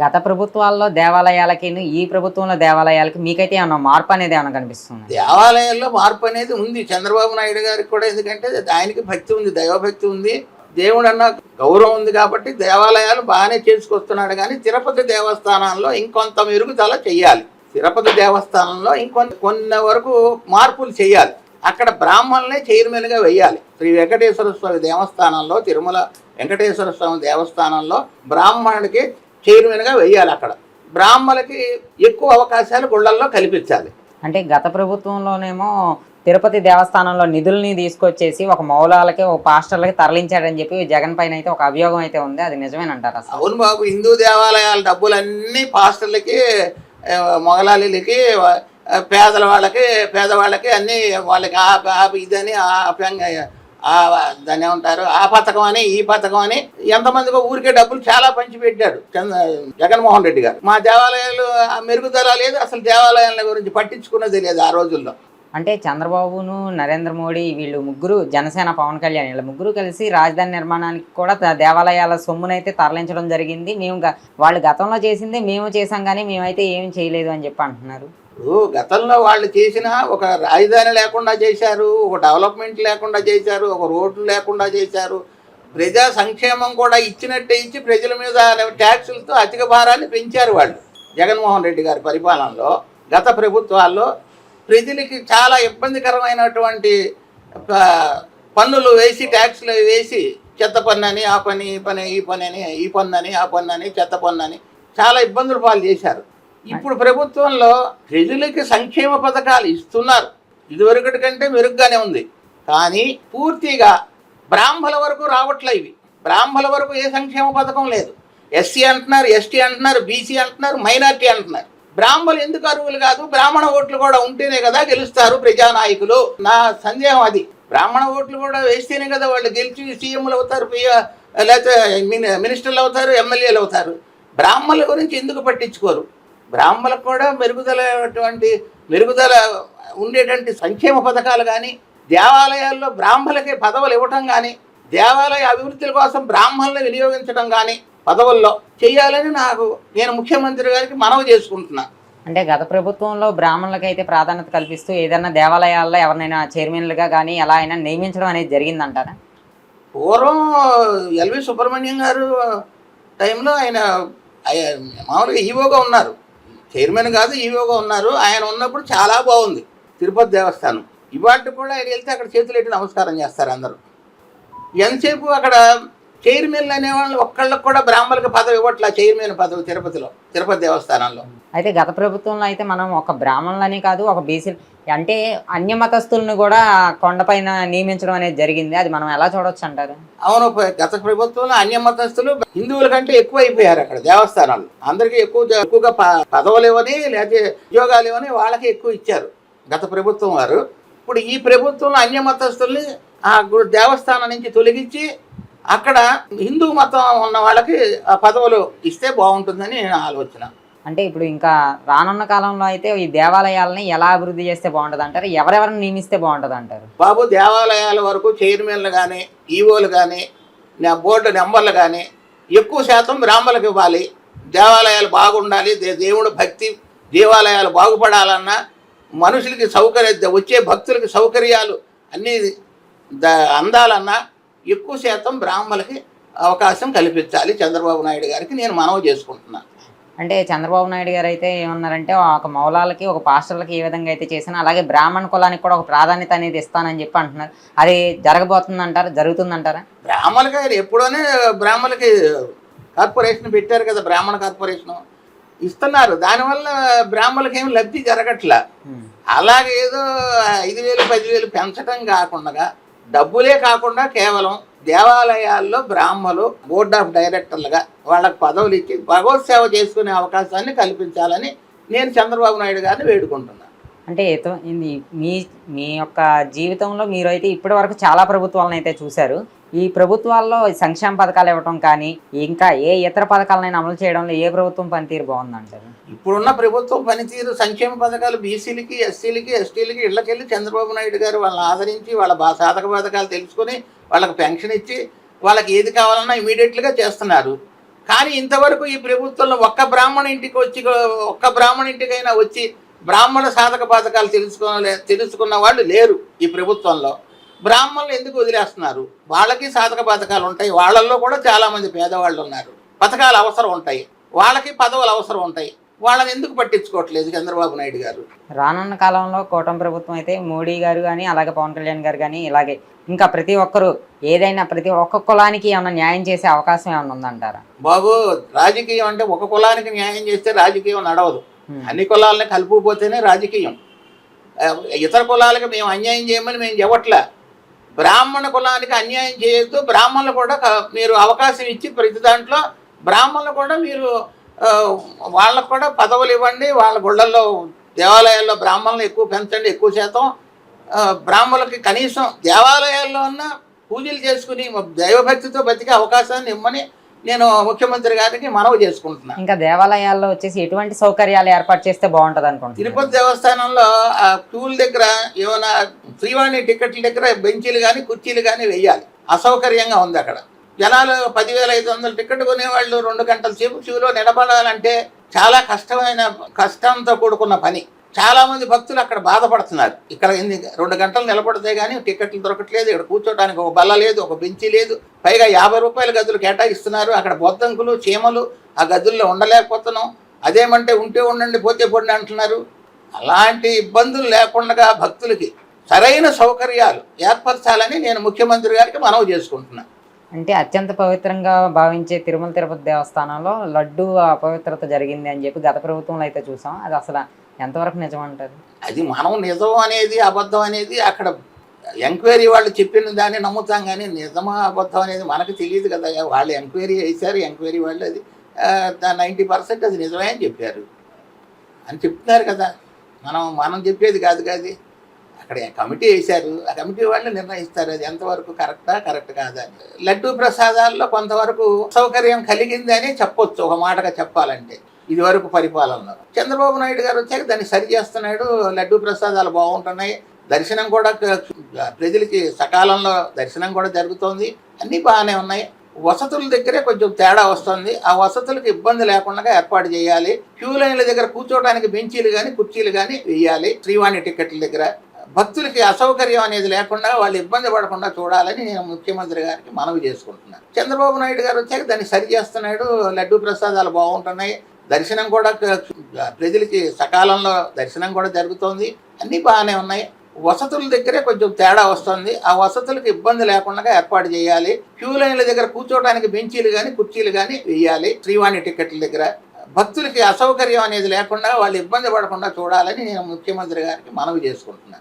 గత ప్రభుత్వాల్లో దేవాలయాలకి ఈ ప్రభుత్వంలో దేవాలయాలకి మీకైతే ఏమన్నా మార్పు అనేది ఏమన్నా కనిపిస్తుంది? దేవాలయాల్లో మార్పు అనేది ఉంది. చంద్రబాబు నాయుడు గారికి కూడా ఎందుకంటే ఆయనకి భక్తి ఉంది దైవభక్తి ఉంది. దేవుడు అన్న గౌరవం ఉంది కాబట్టి దేవాలయాలు బాగానే చేసుకొస్తున్నాడు కానీ తిరుపతి దేవస్థానంలో ఇంకొంత మెరుగుదల చెయ్యాలి. తిరుపతి దేవస్థానంలో ఇంకొంత కొన్ని వరకు మార్పులు చేయాలి అక్కడ బ్రాహ్మణులే చైర్మన్గా వేయాలి శ్రీ వెంకటేశ్వర స్వామి దేవస్థానంలో తిరుమల వెంకటేశ్వర స్వామి దేవస్థానంలో బ్రాహ్మణుడికి చైర్మన్గా వేయాలి అక్కడ. బ్రాహ్మణులకి ఎక్కువ అవకాశాలు గుళ్ళల్లో కల్పించాలి. అంటే గత ప్రభుత్వంలోనేమో తిరుపతి దేవస్థానంలో నిధుల్ని తీసుకొచ్చేసి ఒక మౌలాలకి ఒక పాస్టర్లకి తరలించాడని చెప్పి జగన్ పైన అయితే ఒక అభియోగం అయితే ఉంది. అది నిజమేనంటారు అసలు అవును బాబు హిందూ దేవాలయాల డబ్బులన్నీ పాస్టర్లకి మొగలాలిలకి ఆ, పేదల వాళ్ళకి పేదవాళ్ళకి అన్నీ వాళ్ళకి ఆ ఇదని ఆ దాన్ని ఏమంటారు? ఆ పథకం అని ఈ పథకం అని ఎంతమందికో ఊరికే డబ్బులు చాలా పంచిపెట్టాడు. జగన్మోహన్ రెడ్డి గారు. మా దేవాలయాలు మెరుగుదల లేదు అసలు దేవాలయాల గురించి పట్టించుకున్నది లేదు ఆ రోజుల్లో. అంటే చంద్రబాబును నరేంద్ర మోడీ వీళ్ళు ముగ్గురు జనసేన పవన్ కళ్యాణ్ వీళ్ళ ముగ్గురు కలిసి రాజధాని నిర్మాణానికి కూడా దేవాలయాల సొమ్మునైతే తరలించడం జరిగింది. మేము వాళ్ళు గతంలో చేసిందే మేము చేసాం కానీ మేమైతే ఏం చేయలేదు అని చెప్పి అంటున్నారు. ఇప్పుడు గతంలో వాళ్ళు చేసిన ఒక రాజధాని లేకుండా చేశారు ఒక డెవలప్మెంట్ లేకుండా చేశారు ఒక రోడ్లు లేకుండా చేశారు. ప్రజా సంక్షేమం కూడా ఇచ్చినట్టే ఇచ్చి ప్రజల మీద ట్యాక్సులతో అధిక భారాన్ని పెంచారు వాళ్ళు. జగన్మోహన్ రెడ్డి గారి పరిపాలనలో గత ప్రభుత్వాల్లో ప్రజలకి చాలా ఇబ్బందికరమైనటువంటి పన్నులు వేసి ట్యాక్సులు వేసి చెత్త పన్ను అని ఆ పని ఈ పని ఈ పని అని ఈ పన్ను అని ఆ పన్ను అని చెత్త పన్ను అని చాలా ఇబ్బందులు పాలు చేశారు. ఇప్పుడు ప్రభుత్వంలో ప్రజలకి సంక్షేమ పథకాలు ఇస్తున్నారు. ఇదివరకటి కంటే మెరుగ్గానే ఉంది. కానీ పూర్తిగా బ్రాహ్మల వరకు రావట్లే ఇవి. బ్రాహ్మల వరకు ఏ సంక్షేమ పథకం లేదు. ఎస్సీ అంటున్నారు ఎస్టీ అంటున్నారు బీసీ అంటున్నారు మైనార్టీ అంటున్నారు. బ్రాహ్మణులు ఎందుకు అర్హులు కాదు? బ్రాహ్మణ ఓట్లు కూడా ఉంటేనే కదా గెలుస్తారు ప్రజానాయకులు. నా సందేహం అది. బ్రాహ్మణ ఓట్లు కూడా వేస్తేనే కదా వాళ్ళు గెలిచి సీఎంలు అవుతారు లేకపోతే మినిస్టర్లు అవుతారు ఎమ్మెల్యేలు అవుతారు. బ్రాహ్మణుల గురించి ఎందుకు పట్టించుకోరు? బ్రాహ్మణులకు కూడా మెరుగుదల అటువంటి మెరుగుదల ఉండేటువంటి సంక్షేమ పథకాలు కానీ దేవాలయాల్లో బ్రాహ్మణులకి పదవులు ఇవ్వటం కానీ దేవాలయ అభివృద్ధి కోసం బ్రాహ్మణులను వినియోగించడం కానీ పదవుల్లో చేయాలని నాకు నేను ముఖ్యమంత్రి గారికి మనవి చేసుకుంటున్నా. అంటే గత ప్రభుత్వంలో బ్రాహ్మణులకి అయితే ప్రాధాన్యత కల్పిస్తూ ఏదైనా దేవాలయాల్లో ఎవరినైనా చైర్మన్లుగా కానీ ఎలా అయినా నియమించడం అనేది జరిగిందంటారా? పూర్వం ఎల్వి సుబ్రహ్మణ్యం గారు టైంలో ఆయన ఆయన మామూలుగా ఈవోగా ఉన్నారు. చైర్మన్ కాదు ఈవోగా ఉన్నారు. ఆయన ఉన్నప్పుడు చాలా బాగుంది. తిరుపతి దేవస్థానం. ఇవాళ కూడా ఆయన వెళ్తే అక్కడ చేతులు ఎట్టి నమస్కారం చేస్తారు అందరూ. ఎంతసేపు అక్కడ చైర్మన్లు అనేవాళ్ళు ఒక్కళ్ళకి కూడా బ్రాహ్మణులకు పదవి ఇవ్వట్లా చైర్మన్ పదవి తిరుపతిలో తిరుపతి దేవస్థానంలో. అయితే గత ప్రభుత్వంలో అయితే మనం ఒక బ్రాహ్మణులని కాదు ఒక బీసీ అంటే అన్య మతస్థులను కూడా కొండపైన నియమించడం అనేది జరిగింది. అది మనం ఎలా చూడొచ్చు అంటారు? అవును గత ప్రభుత్వంలో అన్య మతస్థులు హిందువుల కంటే ఎక్కువ అయిపోయారు అక్కడ దేవస్థానాలు అందరికీ ఎక్కువ ఎక్కువగా పదవులు ఇవ్వని లేకపోతే ఉద్యోగాలు ఇవ్వని వాళ్ళకి ఎక్కువ ఇచ్చారు గత ప్రభుత్వం వారు. ఇప్పుడు ఈ ప్రభుత్వంలో అన్య మతస్థుల్ని ఆ దేవస్థానం నుంచి తొలగించి అక్కడ హిందూ మతం ఉన్న వాళ్ళకి ఆ పదవులు ఇస్తే బాగుంటుందని నేను ఆలోచన. అంటే ఇప్పుడు ఇంకా రానున్న కాలంలో అయితే ఈ దేవాలయాలని ఎలా అభివృద్ధి చేస్తే బాగుంటుంది అంటారు ఎవరెవరిని నియమిస్తే బాగుంటుంది అంటారు బాబు దేవాలయాల వరకు చైర్మన్లు కానీ ఈవోలు కానీ బోర్డు నెంబర్లు కానీ ఎక్కువ శాతం బ్రాహ్మణులకు ఇవ్వాలి. దేవాలయాలు బాగుండాలి దేవుడు భక్తి దేవాలయాలు బాగుపడాలన్నా మనుషులకి సౌకర్య వచ్చే భక్తులకి సౌకర్యాలు అన్నీ ద అందాలన్నా ఎక్కువ శాతం బ్రాహ్మణులకి అవకాశం కల్పించాలి చంద్రబాబు నాయుడు గారికి. నేను మనవి చేసుకుంటున్నాను అంటే చంద్రబాబు నాయుడు గారు అయితే ఏమన్నారంటే ఒక మౌలాలకి ఒక పాస్టర్లకి ఏ విధంగా అయితే చేసినా అలాగే బ్రాహ్మణ కులానికి కూడా ఒక ప్రాధాన్యత అనేది ఇస్తానని చెప్పి అంటున్నారు. అది జరగబోతుంది అంటారా జరుగుతుందంటారా? బ్రాహ్మణులకి ఆయన ఎప్పుడోనే బ్రాహ్మణులకి కార్పొరేషన్ పెట్టారు కదా బ్రాహ్మణ కార్పొరేషన్. ఇస్తున్నారు. దానివల్ల బ్రాహ్మణులకి ఏమి లబ్ధి జరగట్లా. అలాగే ఏదో ఐదు వేలు పదివేలు పెంచడం కాకుండా డబ్బులే కాకుండా కేవలం దేవాలయాల్లో బ్రాహ్మలు బోర్డ్ ఆఫ్ డైరెక్టర్లుగా వాళ్ళకు పదవులు ఇచ్చి భగవత్ సేవ చేసుకునే అవకాశాన్ని కల్పించాలని నేను చంద్రబాబు నాయుడు గారిని వేడుకుంటున్నాను. అంటే ఇది మీ మీ యొక్క జీవితంలో మీరు అయితే ఇప్పటి వరకు చాలా ప్రభుత్వాలను అయితే చూశారు. ఈ ప్రభుత్వాల్లో సంక్షేమ పథకాలు ఇవ్వటం కానీ ఇంకా ఏ ఇతర పథకాలనైనా అమలు చేయడంలో ఏ ప్రభుత్వం పనితీరు బాగుందంటారు? ఇప్పుడున్న ప్రభుత్వం పనితీరు సంక్షేమ పథకాలు బీసీలకి ఎస్సీలకి ఎస్టీలకి ఇళ్ళకెళ్ళి చంద్రబాబు నాయుడు గారు వాళ్ళని ఆదరించి వాళ్ళ సాధక పథకాలు తెలుసుకొని వాళ్ళకి పెన్షన్ ఇచ్చి వాళ్ళకి ఏది కావాలన్నా ఇమీడియట్గా చేస్తున్నారు. కానీ ఇంతవరకు ఈ ప్రభుత్వంలో ఒక్క బ్రాహ్మణ ఇంటికి వచ్చి ఒక్క బ్రాహ్మణ ఇంటికైనా వచ్చి బ్రాహ్మణ సాధక పథకాలు తెలుసుకోలే తెలుసుకున్న వాళ్ళు లేరు ఈ ప్రభుత్వంలో. బ్రాహ్మణులు ఎందుకు వదిలేస్తున్నారు? వాళ్ళకి సాధక పథకాలు ఉంటాయి. వాళ్ళల్లో కూడా చాలామంది పేదవాళ్ళు ఉన్నారు. పథకాలు అవసరం ఉంటాయి. వాళ్ళకి పదవులు అవసరం ఉంటాయి. వాళ్ళని ఎందుకు పట్టించుకోవట్లేదు చంద్రబాబు నాయుడు గారు? రానున్న కాలంలో కూటమి ప్రభుత్వం అయితే మోడీ గారు కానీ అలాగే పవన్ కళ్యాణ్ గారు కానీ ఇలాగే ఇంకా ప్రతి ఒక్కరు ఏదైనా ప్రతి ఒక్క కులానికి ఏమైనా న్యాయం చేసే అవకాశం ఏమైనా ఉందంటారా? బాబు రాజకీయం అంటే ఒక కులానికి న్యాయం చేస్తే రాజకీయం నడవదు. Hmm. అన్ని కులాలని కలుపుకుపోతేనే రాజకీయం. ఇతర కులాలకు మేము అన్యాయం చేయమని మేము చెప్పట్లే. బ్రాహ్మణ కులానికి అన్యాయం చేయొద్దు. బ్రాహ్మణులు కూడా మీరు అవకాశం ఇచ్చి ప్రతి దాంట్లో బ్రాహ్మణులు కూడా మీరు వాళ్ళకు కూడా పదవులు ఇవ్వండి. వాళ్ళ గుళ్ళల్లో దేవాలయాల్లో బ్రాహ్మణులు ఎక్కువ పెంచండి ఎక్కువ శాతం. బ్రాహ్మణులకి కనీసం దేవాలయాల్లో ఉన్న పూజలు చేసుకుని దైవభక్తితో బతికే అవకాశాన్ని ఇమ్మని నేను ముఖ్యమంత్రి గారికి మనవి చేసుకుంటున్నాను ఇంకా దేవాలయాల్లో వచ్చేసి ఎటువంటి సౌకర్యాలు ఏర్పాటు చేస్తే బాగుంటది అనుకుంటున్నారు? తిరుపతి దేవస్థానంలో ఆ క్యూల దగ్గర ఏమైనా శ్రీవాణి టికెట్ల దగ్గర బెంచీలు కానీ కుర్చీలు కానీ వెయ్యాలి అసౌకర్యంగా ఉంది అక్కడ. జనాలు పదివేల ఐదు వందల టికెట్ కొనేవాళ్ళు రెండు గంటల సేపు క్యూలో నిలబడాలంటే చాలా కష్టమైన కష్టంతో కూడుకున్న పని. చాలామంది భక్తులు అక్కడ బాధపడుతున్నారు. ఇక్కడ ఎన్ని రెండు గంటలు నిలబడితే కానీ టికెట్లు దొరకట్లేదు. ఇక్కడ కూర్చోడానికి ఒక బల్ల లేదు ఒక బెంచి లేదు. పైగా యాభై రూపాయల గదులు కేటాయిస్తున్నారు. అక్కడ బొద్దంకులు చీమలు ఆ గదుల్లో ఉండలేకపోతున్నాం. అదేమంటే ఉంటే ఉండండి పోతే పొండి అంటున్నారు. అలాంటి ఇబ్బందులు లేకుండా భక్తులకి సరైన సౌకర్యాలు ఏర్పరచాలని నేను ముఖ్యమంత్రి గారికి మనవి చేసుకుంటున్నాను అంటే అత్యంత పవిత్రంగా భావించే తిరుమల తిరుపతి దేవస్థానంలో లడ్డు అపవిత్రత జరిగింది అని చెప్పి గత ప్రభుత్వంలో అయితే చూసాం. అది అసలు ఎంతవరకు నిజం అంటారు? అది మనం నిజం అనేది అబద్ధం అనేది అక్కడ ఎంక్వైరీ వాళ్ళు చెప్పిన దాన్ని నమ్ముతాం కానీ నిజమా అబద్ధం అనేది మనకు తెలియదు కదా. వాళ్ళు ఎంక్వైరీ చేశారు ఎంక్వైరీ వాళ్ళు అది నైంటీ పర్సెంట్ అది నిజమే అని చెప్పారు. అని చెప్తున్నారు కదా. మనం మనం చెప్పేది కాదు కాదు. అక్కడ కమిటీ వేశారు. ఆ కమిటీ వాళ్ళు నిర్ణయిస్తారు అది ఎంతవరకు కరెక్టా కరెక్ట్ కాదా. లడ్డూ ప్రసాదాల్లో కొంతవరకు సౌకర్యం కలిగిందని చెప్పొచ్చు. ఒక మాటగా చెప్పాలంటే. ఇది వరకు పరిపాలనలో. చంద్రబాబు నాయుడు గారు వచ్చాక దాన్ని సరిచేస్తున్నాడు లడ్డూ ప్రసాదాలు బాగుంటున్నాయి దర్శనం కూడా ప్రజలకి సకాలంలో దర్శనం కూడా జరుగుతోంది అన్నీ బాగానే ఉన్నాయి. వసతుల దగ్గరే కొంచెం తేడా వస్తుంది. ఆ వసతులకు ఇబ్బంది లేకుండా ఏర్పాటు చేయాలి. క్యూ లైన్ల దగ్గర కూర్చోవడానికి బెంచీలు కానీ కుర్చీలు కానీ వేయాలి శ్రీవాణి టికెట్ల దగ్గర. భక్తులకి అసౌకర్యం అనేది లేకుండా వాళ్ళు ఇబ్బంది పడకుండా చూడాలని నేను ముఖ్యమంత్రి గారికి మనవి చేసుకుంటున్నాను. చంద్రబాబు నాయుడు గారు వచ్చాక దాన్ని సరిచేస్తున్నాడు లడ్డూ ప్రసాదాలు బాగుంటున్నాయి దర్శనం కూడా ప్రజలకి సకాలంలో దర్శనం కూడా జరుగుతోంది. అన్నీ బాగానే ఉన్నాయి. వసతుల దగ్గరే కొంచెం తేడా వస్తుంది. ఆ వసతులకు ఇబ్బంది లేకుండా ఏర్పాటు చేయాలి. క్యూ లైన్ల దగ్గర కూర్చోవడానికి బెంచీలు కానీ కుర్చీలు కానీ వేయాలి. శ్రీవాణి టికెట్ల దగ్గర. భక్తులకి అసౌకర్యం అనేది లేకుండా వాళ్ళు ఇబ్బంది పడకుండా చూడాలని నేను ముఖ్యమంత్రి గారికి మనవి చేసుకుంటున్నాను.